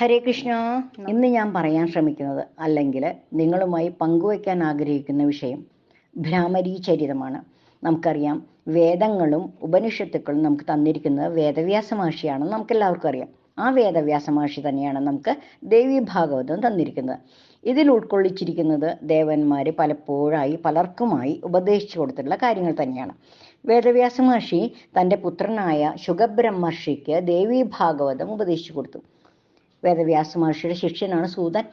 ഹരേ കൃഷ്ണ. ഇന്ന് ഞാൻ പറയാൻ ശ്രമിക്കുന്നത് അല്ലെങ്കിൽ നിങ്ങളുമായി പങ്കുവയ്ക്കാൻ ആഗ്രഹിക്കുന്ന വിഷയം ഭ്രാമരീ ചരിതമാണ്. നമുക്കറിയാം വേദങ്ങളും ഉപനിഷത്തുക്കളും നമുക്ക് തന്നിരിക്കുന്നത് വേദവ്യാസ മഹർഷിയാണെന്ന് നമുക്ക് എല്ലാവർക്കും അറിയാം. ആ വേദവ്യാസ മഹർഷി തന്നെയാണ് നമുക്ക് ദേവി ഭാഗവതം തന്നിരിക്കുന്നത്. ഇതിൽ ഉൾക്കൊള്ളിച്ചിരിക്കുന്നത് ദേവന്മാർ പലപ്പോഴായി പലർക്കുമായി ഉപദേശിച്ചു കൊടുത്തിട്ടുള്ള കാര്യങ്ങൾ തന്നെയാണ്. വേദവ്യാസ മഹർഷി തന്റെ പുത്രനായ ശുഗബ്രഹ്മർഷിക്ക് ദേവി ഭാഗവതം ഉപദേശിച്ചു കൊടുത്തു. വേദവ്യാസ മഹർഷിയുടെ ശിഷ്യനാണ് സൂതൻ.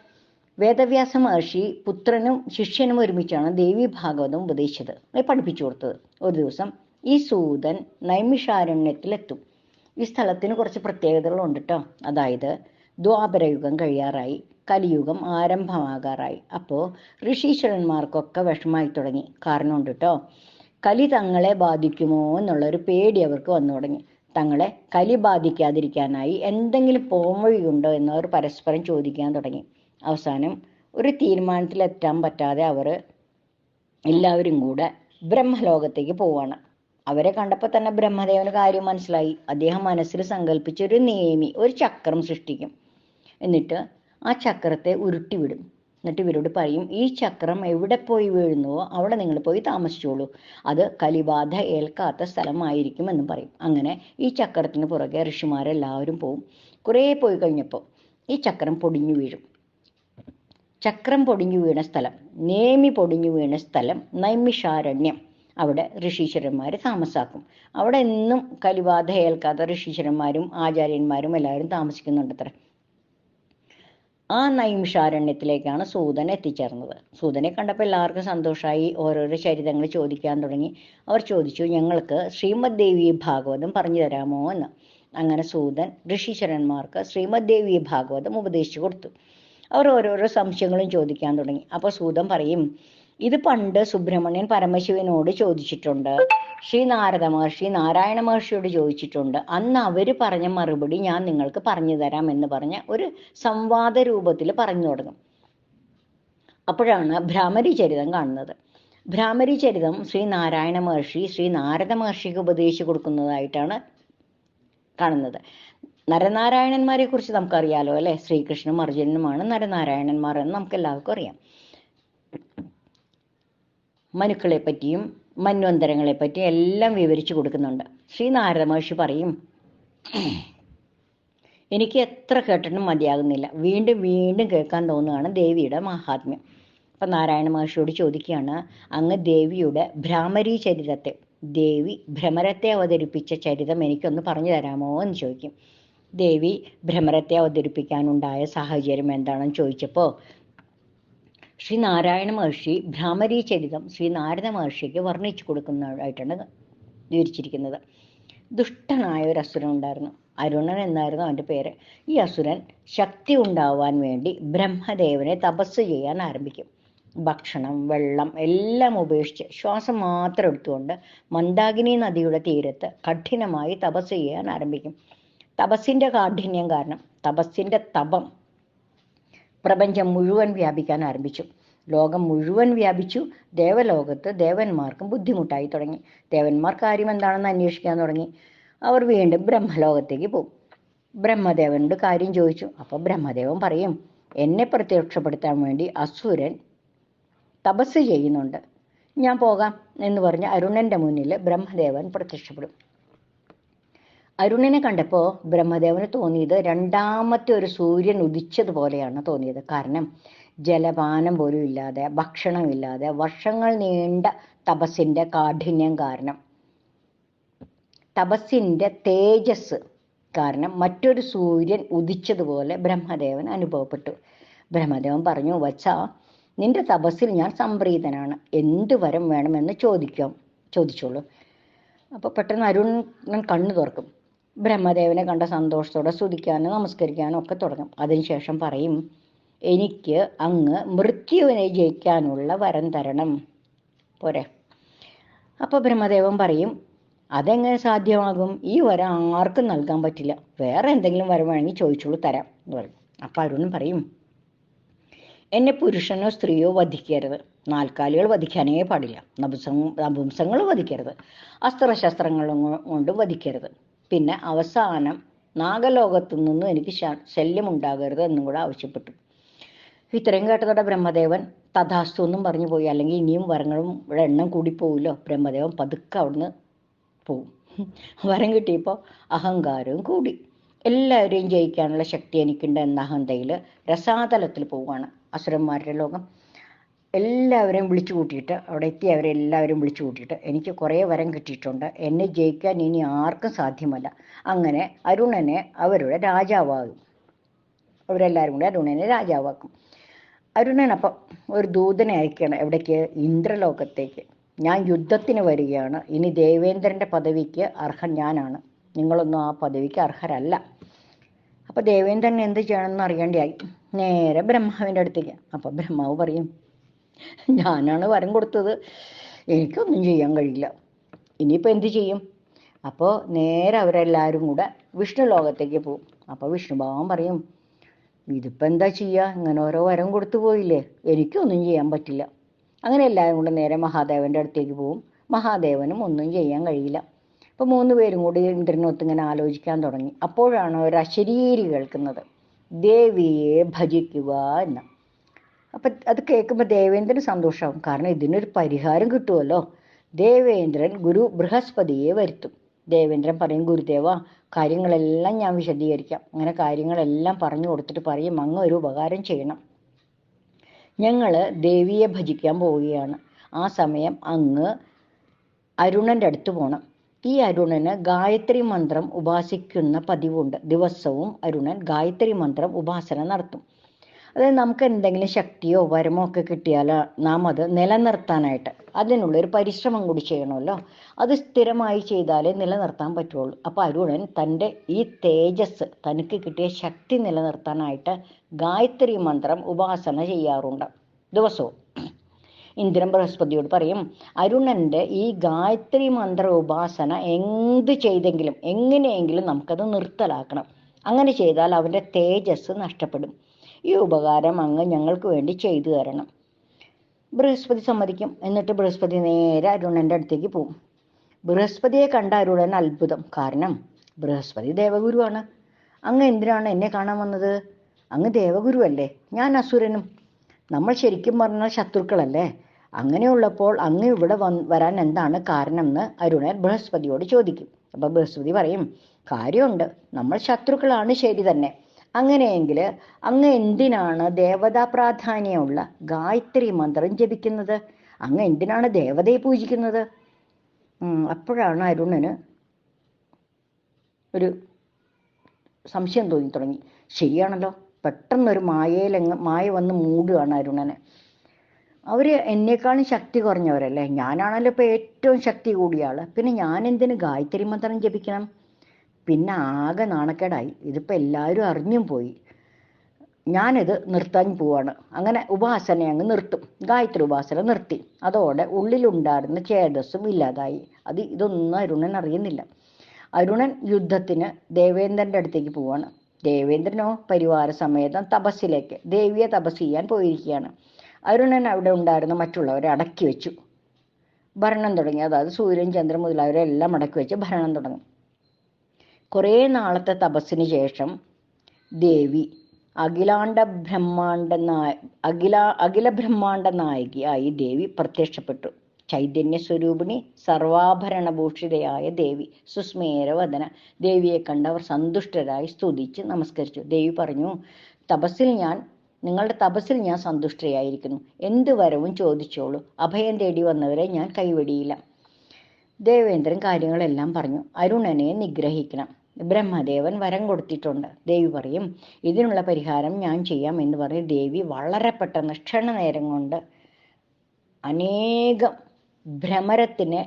വേദവ്യാസ മഹർഷി പുത്രനും ശിഷ്യനും ഒരുമിച്ചാണ് ദേവി ഭാഗവതം ഉപദേശിച്ചത്. പഠിപ്പിച്ചു കൊടുത്തത്. ഒരു ദിവസം ഈ സൂതൻ നൈമിഷാരണ്യത്തിലെത്തും. ഈ സ്ഥലത്തിന് കുറച്ച് പ്രത്യേകതകളുണ്ട് കേട്ടോ അതായത് ദ്വാപരയുഗം കഴിയാറായി കലിയുഗം ആരംഭമാകാറായി. അപ്പോൾ ഋഷീശ്വരന്മാർക്കൊക്കെ വിഷമായി തുടങ്ങി. കാരണമുണ്ട് കേട്ടോ കലി തങ്ങളെ ബാധിക്കുമോ എന്നുള്ളൊരു പേടി അവർക്ക് വന്നു തുടങ്ങി. തങ്ങളെ കലി ബാധിക്കാതിരിക്കാനായി എന്തെങ്കിലും എന്ന് അവർ പരസ്പരം ചോദിക്കാൻ തുടങ്ങി. അവസാനം ഒരു തീരുമാനത്തിൽ എത്താൻ പറ്റാതെ അവർ എല്ലാവരും കൂടെ ബ്രഹ്മലോകത്തേക്ക് പോവാണ്. അവരെ കണ്ടപ്പോൾ തന്നെ ബ്രഹ്മദേവന് കാര്യം മനസ്സിലായി. അദ്ദേഹം മനസ്സിൽ സങ്കല്പിച്ച ഒരു നേമി ഒരു ചക്രം സൃഷ്ടിക്കും. എന്നിട്ട് ആ ചക്രത്തെ ഉരുട്ടിവിടും. എന്നിട്ട് ഇവരോട് പറയും ഈ ചക്രം എവിടെ പോയി വീഴുന്നുവോ അവിടെ നിങ്ങൾ പോയി താമസിച്ചോളൂ. അത് കലിബാധ ഏൽക്കാത്ത സ്ഥലമായിരിക്കും എന്ന് പറയും. അങ്ങനെ ഈ ചക്രത്തിന് പുറകെ ഋഷിമാരെല്ലാവരും പോവും. കുറേ പോയി കഴിഞ്ഞപ്പോൾ ഈ ചക്രം പൊടിഞ്ഞു വീഴും. ചക്രം പൊടിഞ്ഞു വീണ സ്ഥലം നേമി പൊടിഞ്ഞു വീണ സ്ഥലം നൈമിഷാരണ്യം. അവിടെ ഋഷീശ്വരന്മാർ താമസാക്കും. അവിടെ എന്നും കലിബാധ ഏൽക്കാത്ത ഋഷീശ്വരന്മാരും ആചാര്യന്മാരും എല്ലാവരും താമസിക്കുന്നുണ്ടത്ര. ആ നൈമിഷാരണ്യത്തിലേക്കാണ് സൂതൻ എത്തിച്ചേർന്നത്. സൂതനെ കണ്ടപ്പോൾ എല്ലാവർക്കും സന്തോഷമായി ഓരോരോ ചരിതങ്ങൾ ചോദിക്കാൻ തുടങ്ങി. അവർ ചോദിച്ചു ഞങ്ങൾക്ക് ശ്രീമദ് ദേവി ഭാഗവതം പറഞ്ഞു തരാമോ? എന്ന്. അങ്ങനെ സൂതൻ ഋഷീശ്വരന്മാർക്ക് ശ്രീമദ് ദേവി ഭാഗവതം ഉപദേശിച്ചു കൊടുത്തു. അവർ ഓരോരോ സംശയങ്ങളും ചോദിക്കാൻ തുടങ്ങി. അപ്പോൾ സൂതൻ പറയും ഇത് പണ്ട് സുബ്രഹ്മണ്യൻ പരമശിവനോട് ചോദിച്ചിട്ടുണ്ട്. ശ്രീ നാരദ മഹർഷി നാരായണ മഹർഷിയോട് ചോദിച്ചിട്ടുണ്ട്. അന്ന് അവർ പറഞ്ഞ മറുപടി ഞാൻ നിങ്ങൾക്ക് പറഞ്ഞു തരാം എന്ന് പറഞ്ഞ ഒരു സംവാദ രൂപത്തിൽ പറഞ്ഞു തുടങ്ങും. അപ്പോഴാണ് ഭ്രാമരി ചരിതം കാണുന്നത്. ഭ്രാമരി ചരിതം ശ്രീ നാരായണ മഹർഷി ശ്രീ നാരദ മഹർഷിക്ക് ഉപദേശിച്ചു കൊടുക്കുന്നതായിട്ടാണ് കാണുന്നത്. നരനാരായണന്മാരെ കുറിച്ച് നമുക്കറിയാലോ അല്ലെ? ശ്രീകൃഷ്ണനും അർജുനനുമാണ് നരനാരായണന്മാർ എന്ന് നമുക്ക് എല്ലാവർക്കും അറിയാം. മനുക്കളെ പറ്റിയും മന്വന്തരങ്ങളെ പറ്റിയും എല്ലാം വിവരിച്ചു കൊടുക്കുന്നുണ്ട്. ശ്രീ നാരദ മഹർഷി പറയും എനിക്ക് എത്ര കേട്ടിട്ടും മതിയാകുന്നില്ല. വീണ്ടും വീണ്ടും കേൾക്കാൻ തോന്നുകയാണ് ദേവിയുടെ മഹാത്മ്യം. അപ്പം നാരായണ മഹർഷിയോട് ചോദിക്കുകയാണ് അങ്ങ് ദേവിയുടെ ഭ്രാമരി ചരിതത്തെ ദേവി ഭ്രമരത്തെ അവതരിപ്പിച്ച ചരിതം എനിക്കൊന്ന് പറഞ്ഞു തരാമോ എന്ന് ചോദിക്കും. ദേവി ഭ്രമരത്തെ അവതരിപ്പിക്കാനുണ്ടായ സാഹചര്യം എന്താണെന്ന് ചോദിച്ചപ്പോൾ ശ്രീ നാരായണ മഹർഷി ഭ്രാമരീ ചരിതം ശ്രീ നാരദ മഹർഷിക്ക് വർണിച്ചു കൊടുക്കുന്നതായിട്ടാണ് വിവരിച്ചിരിക്കുന്നത്. ദുഷ്ടനായ ഒരു അസുരൻ ഉണ്ടായിരുന്നു. അരുണൻ എന്നായിരുന്നു അവന്റെ പേര്. ഈ അസുരൻ ശക്തി ഉണ്ടാവാൻ വേണ്ടി ബ്രഹ്മദേവനെ തപസ് ചെയ്യാൻ ആരംഭിക്കും. ഭക്ഷണം വെള്ളം എല്ലാം ഉപേക്ഷിച്ച് ശ്വാസം മാത്രം എടുത്തുകൊണ്ട് മന്ദാകിനി നദിയുടെ തീരത്ത് കഠിനമായി തപസ് ചെയ്യാൻ ആരംഭിക്കും. തപസ്സിന്റെ കാഠിന്യം കാരണം തപസ്സിന്റെ തപം പ്രപഞ്ചം മുഴുവൻ വ്യാപിക്കാൻ ആരംഭിച്ചു. ലോകം മുഴുവൻ വ്യാപിച്ചു. ദേവലോകത്ത് ദേവന്മാർക്കും ബുദ്ധിമുട്ടായി തുടങ്ങി. ദേവന്മാർ കാര്യം എന്താണെന്ന് അന്വേഷിക്കാൻ തുടങ്ങി. അവർ വീണ്ടും ബ്രഹ്മലോകത്തേക്ക് പോകും ബ്രഹ്മദേവനോട് കാര്യം ചോദിച്ചു. അപ്പോൾ ബ്രഹ്മദേവൻ പറയും എന്നെ പ്രത്യക്ഷപ്പെടുത്താൻ വേണ്ടി അസുരൻ തപസ് ചെയ്യുന്നുണ്ട്. ഞാൻ പോകാം എന്ന് പറഞ്ഞ് അരുണന്റെ മുന്നിൽ ബ്രഹ്മദേവൻ പ്രത്യക്ഷപ്പെടും. അരുണിനെ കണ്ടപ്പോൾ ബ്രഹ്മദേവന് തോന്നിയത് രണ്ടാമത്തെ ഒരു സൂര്യൻ ഉദിച്ചതുപോലെയാണ് തോന്നിയത്. കാരണം ജലപാനം പോലും ഇല്ലാതെ ഭക്ഷണമില്ലാതെ വർഷങ്ങൾ നീണ്ട തപസ്സിന്റെ കാഠിന്യം കാരണം. തപസ്സിന്റെ തേജസ് കാരണം മറ്റൊരു സൂര്യൻ ഉദിച്ചതുപോലെ ബ്രഹ്മദേവൻ അനുഭവപ്പെട്ടു. ബ്രഹ്മദേവൻ പറഞ്ഞു വച്ച നിന്റെ തപസ്സിൽ ഞാൻ സംപ്രീതനാണ്. എന്ത് വരം വേണമെന്ന് ചോദിക്കാം ചോദിച്ചോളൂ. അപ്പോൾ പെട്ടെന്ന് അരുണൻ കണ്ണു തുറക്കും. ബ്രഹ്മദേവനെ കണ്ട സന്തോഷത്തോടെ സ്തുതിക്കാനും നമസ്കരിക്കാനും ഒക്കെ തുടങ്ങും. അതിനുശേഷം പറയും എനിക്ക് അങ്ങ് മൃത്യുവിനെ ജയിക്കാനുള്ള വരം തരണം. പോരെ. അപ്പോൾ ബ്രഹ്മദേവൻ പറയും അതെങ്ങനെ സാധ്യമാകും? ഈ വരം ആർക്കും നൽകാൻ പറ്റില്ല. വേറെ എന്തെങ്കിലും വരം വേണമെങ്കിൽ ചോദിച്ചോളൂ തരാം. എന്ന് പറയും. അപ്പം അരുണും പറയും എന്നെ പുരുഷനോ സ്ത്രീയോ വധിക്കരുത്. നാൽക്കാലികൾ വധിക്കാനേ പാടില്ല. നപുസം നപുംസങ്ങൾ വധിക്കരുത്. അസ്ത്രശസ്ത്രങ്ങളും കൊണ്ടും വധിക്കരുത്. പിന്നെ അവസാനം നാഗലോകത്തു നിന്നും എനിക്ക് ശ- ശല്യമുണ്ടാകരുത് എന്നും കൂടെ ആവശ്യപ്പെട്ടു. ഇത്രയും കേട്ടതോടെ ബ്രഹ്മദേവൻ തഥാസ്തു എന്നും പറഞ്ഞു പോയി. അല്ലെങ്കിൽ ഇനിയും വരങ്ങളും ഇവിടെ എണ്ണം കൂടി പോവുമല്ലോ. ബ്രഹ്മദേവൻ പതുക്കെ അവിടുന്ന് പോവും. വരം കിട്ടിയപ്പോൾ അഹങ്കാരവും കൂടി. എല്ലാവരെയും ജയിക്കാനുള്ള ശക്തി എനിക്കുണ്ട് എന്ന അഹന്തയിൽ രസാതലത്തിൽ പോവുകയാണ് അസുരന്മാരുടെ ലോകം. എല്ലാവരെയും വിളിച്ചു കൂട്ടിയിട്ട് അവിടെ എത്തി അവരെ എല്ലാവരും വിളിച്ചു കൂട്ടിയിട്ട് എനിക്ക് കുറേ വരം കിട്ടിയിട്ടുണ്ട്. എന്നെ ജയിക്കാൻ ഇനി ആർക്കും സാധ്യമല്ല. അങ്ങനെ അരുണനെ അവരുടെ രാജാവാകും അവരെല്ലാവരും കൂടി അരുണനെ രാജാവാക്കും. അരുണൻ അപ്പം ഒരു ദൂതനെ അയക്കണം എവിടേക്ക്? ഇന്ദ്രലോകത്തേക്ക്. ഞാൻ യുദ്ധത്തിന് വരികയാണ്. ഇനി ദേവേന്ദ്രന്റെ പദവിക്ക് അർഹൻ ഞാനാണ്. നിങ്ങളൊന്നും ആ പദവിക്ക് അർഹരല്ല. അപ്പോൾ ദേവേന്ദ്രൻ എന്ത് ചെയ്യണമെന്ന് അറിയേണ്ടിയായി നേരെ ബ്രഹ്മാവിന്റെ അടുത്തേക്ക്. അപ്പോൾ ബ്രഹ്മാവ് പറയും ഞാനാണ് വരം കൊടുത്തത്. എനിക്കൊന്നും ചെയ്യാൻ കഴിയില്ല. ഇനിയിപ്പോൾ എന്ത് ചെയ്യും? അപ്പോൾ നേരെ അവരെല്ലാവരും കൂടെ വിഷ്ണു ലോകത്തേക്ക് പോകും അപ്പോൾ വിഷ്ണു ഭഗവാൻ പറയും ഇതിപ്പോൾ എന്താ ചെയ്യുക ഇങ്ങനെ ഓരോ വരം കൊടുത്തു പോയില്ലേ? എനിക്കൊന്നും ചെയ്യാൻ പറ്റില്ല. അങ്ങനെ എല്ലാവരും കൂടെ നേരെ മഹാദേവന്റെ അടുത്തേക്ക് പോകും മഹാദേവനും ഒന്നും ചെയ്യാൻ കഴിയില്ല. അപ്പോൾ മൂന്ന് പേരും കൂടി ഇന്ദ്രനൊത്ത് ഇങ്ങനെ ആലോചിക്കാൻ തുടങ്ങി. അപ്പോഴാണ് ഒരു അശരീരി കേൾക്കുന്നത്. ദേവിയെ ഭജിക്കുക എന്ന്. അപ്പം അത് കേൾക്കുമ്പോൾ ദേവേന്ദ്രന് സന്തോഷമാവും കാരണം ഇതിനൊരു പരിഹാരം കിട്ടുമല്ലോ ദേവേന്ദ്രൻ ഗുരു ബൃഹസ്പതിയെ വരുത്തും. ദേവേന്ദ്രൻ പറയും ഗുരുദേവ കാര്യങ്ങളെല്ലാം ഞാൻ വിശദീകരിക്കാം. അങ്ങനെ കാര്യങ്ങളെല്ലാം പറഞ്ഞു കൊടുത്തിട്ട് പറയും അങ്ങ് ഒരു ഉപകാരം ചെയ്യണം. ഞങ്ങൾ ദേവിയെ ഭജിക്കാൻ പോവുകയാണ്. ആ സമയം അങ്ങ് അരുണന്റെ അടുത്ത് പോകണം ഈ അരുണന് ഗായത്രി മന്ത്രം ഉപാസിക്കുന്ന പതിവുണ്ട്. ദിവസവും അരുണൻ ഗായത്രി മന്ത്രം ഉപാസന നടത്തും. അതായത് നമുക്ക് എന്തെങ്കിലും ശക്തിയോ വരമോ ഒക്കെ കിട്ടിയാൽ നാം അത് നിലനിർത്താനായിട്ട് അതിനുള്ള ഒരു പരിശ്രമം കൂടി ചെയ്യണമല്ലോ. അത് സ്ഥിരമായി ചെയ്താലേ നിലനിർത്താൻ പറ്റുള്ളൂ. അപ്പോൾ അരുണൻ തന്റെ ഈ തേജസ് തനിക്ക് കിട്ടിയ ശക്തി നിലനിർത്താനായിട്ട് ഗായത്രി മന്ത്രം ഉപാസന ചെയ്യാറുണ്ട്. ദിവസവും ഇന്ദ്രൻ ബൃഹസ്പതിയോട് പറയും അരുണന്റെ ഈ ഗായത്രി മന്ത്ര ഉപാസന എന്ത് ചെയ്തെങ്കിലും എങ്ങനെയെങ്കിലും നമുക്കത് നിർത്തലാക്കണം. അങ്ങനെ ചെയ്താൽ അവന്റെ തേജസ് നഷ്ടപ്പെടും. ഈ ഉപകാരം അങ്ങ് ഞങ്ങൾക്ക് വേണ്ടി ചെയ്തു തരണം. ബൃഹസ്പതി സമ്മതിക്കും. എന്നിട്ട് ബൃഹസ്പതി നേരെ അരുണന്റെ അടുത്തേക്ക് പോകും. ബൃഹസ്പതിയെ കണ്ട അരുണൻ അത്ഭുതം. കാരണം ബൃഹസ്പതി ദേവഗുരുവാണ്. അങ്ങ് എന്തിനാണ് എന്നെ കാണാൻ വന്നത്? അങ്ങ് ദേവഗുരുവല്ലേ. ഞാൻ അസുരനും. നമ്മൾ ശരിക്കും പറഞ്ഞ ശത്രുക്കളല്ലേ. അങ്ങനെയുള്ളപ്പോൾ അങ്ങ് ഇവിടെ വന്ന് വരാൻ എന്താണ് കാരണം എന്ന് അരുണൻ ബൃഹസ്പതിയോട് ചോദിക്കും. അപ്പൊ ബൃഹസ്പതി പറയും കാര്യമുണ്ട്. നമ്മൾ ശത്രുക്കളാണ് ശരി തന്നെ. അങ്ങനെയെങ്കിൽ അങ്ങ് എന്തിനാണ് ദേവതാ പ്രാധാന്യമുള്ള ഗായത്രി മന്ത്രം ജപിക്കുന്നത്? അങ്ങ് എന്തിനാണ് ദേവതയെ പൂജിക്കുന്നത്? അപ്പോഴാണ് അരുണന് ഒരു സംശയം തോന്നി തുടങ്ങി ശരിയാണല്ലോ പെട്ടെന്നൊരു മായയിലങ്ങ് മായ വന്ന് മൂടുകയാണ് അരുണന്. അവർ എന്നെക്കാളും ശക്തി കുറഞ്ഞവരല്ലേ? ഞാനാണല്ലോ ഇപ്പോൾ ഏറ്റവും ശക്തി കൂടിയ ആൾ. പിന്നെ ഞാൻ എന്തിന് ഗായത്രി മന്ത്രം ജപിക്കണം? പിന്നെ ആകെ നാണക്കേടായി. ഇതിപ്പോൾ എല്ലാവരും അറിഞ്ഞും പോയി. ഞാനിത് നിർത്താൻ പോവാണ്. അങ്ങനെ ഉപാസന അങ്ങ് നിർത്തും. ഗായത്രി ഉപാസന നിർത്തി. അതോടെ ഉള്ളിലുണ്ടായിരുന്ന ചേതസ്സും ഇല്ലാതായി. അത് ഇതൊന്നും അരുണൻ അറിയുന്നില്ല. അരുണൻ യുദ്ധത്തിന് ദേവേന്ദ്രന്റെ അടുത്തേക്ക് പോവാണ്. ദേവേന്ദ്രനോ പരിവാര സമേതം തപസ്സിലേക്ക് ദേവിയെ തപസ് ചെയ്യാൻ പോയിരിക്കുകയാണ്. അരുണൻ അവിടെ ഉണ്ടായിരുന്ന മറ്റുള്ളവരെ അടക്കി വെച്ചു. ഭരണം തുടങ്ങി. അതായത് സൂര്യൻ ചന്ദ്രൻ മുതലായവരെ എല്ലാം അടക്കി വെച്ച് ഭരണം തുടങ്ങി. കുറേ നാളത്തെ തപസ്സിന് ശേഷം ദേവി അഖിലാണ്ട ബ്രഹ്മാണ്ട നായ അഖില അഖില ബ്രഹ്മാണ്ട നായികയായി ദേവി പ്രത്യക്ഷപ്പെട്ടു. ചൈതന്യ സ്വരൂപിണി സർവാഭരണഭൂഷിതയായ ദേവി സുസ്മേരവദന ദേവിയെ കണ്ട് അവർ സന്തുഷ്ടരായി സ്തുതിച്ച് നമസ്കരിച്ചു. ദേവി പറഞ്ഞു തപസ്സിൽ ഞാൻ നിങ്ങളുടെ തപസ്സിൽ ഞാൻ സന്തുഷ്ടയായിരിക്കുന്നു. എന്ത് വരവും ചോദിച്ചോളൂ. അഭയം തേടി വന്നവരെ ഞാൻ കൈവെടിയില്ല. ദേവേന്ദ്രൻ കാര്യങ്ങളെല്ലാം പറഞ്ഞു. അരുണനെ നിഗ്രഹിക്കണം. ബ്രഹ്മദേവൻ വരം കൊടുത്തിട്ടുണ്ട്. ദേവി പറയും ഇതിനുള്ള പരിഹാരം ഞാൻ ചെയ്യാം എന്ന് പറഞ്ഞ് ദേവി വളരെ പെട്ടെന്ന് ക്ഷണനേരം കൊണ്ട് അനേകം ഭ്രമരത്തിനെ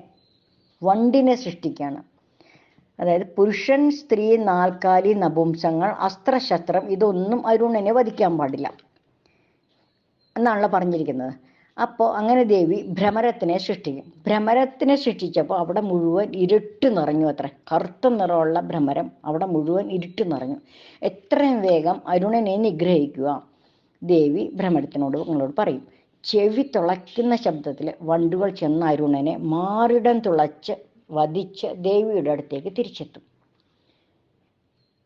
വണ്ടിനെ സൃഷ്ടിക്കുകയാണ്. അതായത് പുരുഷൻ സ്ത്രീ നാൽക്കാലി നപുംസങ്ങൾ അസ്ത്രശസ്ത്രം ഇതൊന്നും അരുണനെ വധിക്കാൻ പാടില്ല എന്നാണല്ലോ പറഞ്ഞിരിക്കുന്നത്. അപ്പോൾ അങ്ങനെ ദേവി ഭ്രമരത്തിനെ സൃഷ്ടിക്കും. ഭ്രമരത്തിനെ സൃഷ്ടിച്ചപ്പോൾ അവിടെ മുഴുവൻ ഇരുട്ട് നിറഞ്ഞു അത്ര. കറുത്ത നിറമുള്ള ഭ്രമരം അവിടെ മുഴുവൻ ഇരുട്ട് നിറഞ്ഞു. എത്രയും വേഗം അരുണനെ നിഗ്രഹിക്കുക. ദേവി ഭ്രമരത്തിനോട് നിങ്ങളോട് പറയും. ചെവി തുളയ്ക്കുന്ന ശബ്ദത്തിൽ വണ്ടുകൾ ചെന്ന അരുണനെ മാറിടം തുളച്ച് വധിച്ച് ദേവിയുടെ അടുത്തേക്ക് തിരിച്ചെത്തും.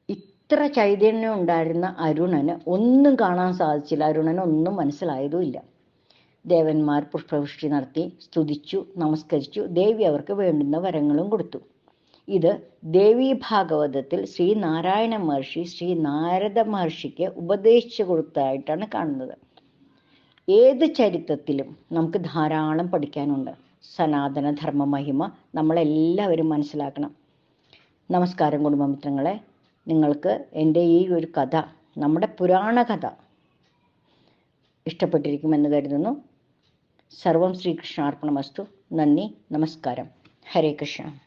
ഇത്ര ചൈതന്യം ഉണ്ടായിരുന്ന അരുണന് ഒന്നും കാണാൻ സാധിച്ചില്ല. അരുണന് ഒന്നും മനസ്സിലായതുമില്ല ദേവന്മാർ പുഷ്പവൃഷ്ടി നടത്തി സ്തുതിച്ചു നമസ്കരിച്ചു ദേവി അവർക്ക് വേണ്ടുന്ന വരങ്ങളും കൊടുത്തു. ഇത് ദേവി ഭാഗവതത്തിൽ ശ്രീ നാരായണ മഹർഷി ശ്രീ നാരദ മഹർഷിക്ക് ഉപദേശിച്ചു കൊടുത്തതായിട്ടാണ് കാണുന്നത്. ഏത് ചരിത്രത്തിലും നമുക്ക് ധാരാളം പഠിക്കാനുണ്ട്. സനാതന ധർമ്മ മഹിമ നമ്മളെല്ലാവരും മനസ്സിലാക്കണം. നമസ്കാരം കുടുംബമിത്രങ്ങളെ നിങ്ങൾക്ക് എന്റെ ഈ ഒരു കഥ നമ്മുടെ പുരാണ കഥ ഇഷ്ടപ്പെട്ടിരിക്കുമെന്ന് കരുതുന്നു. സർവം ശ്രീകൃഷ്ണാർപ്പണമസ്തു. നന്ദി നമസ്കാരം. ഹരേ കൃഷ്ണ.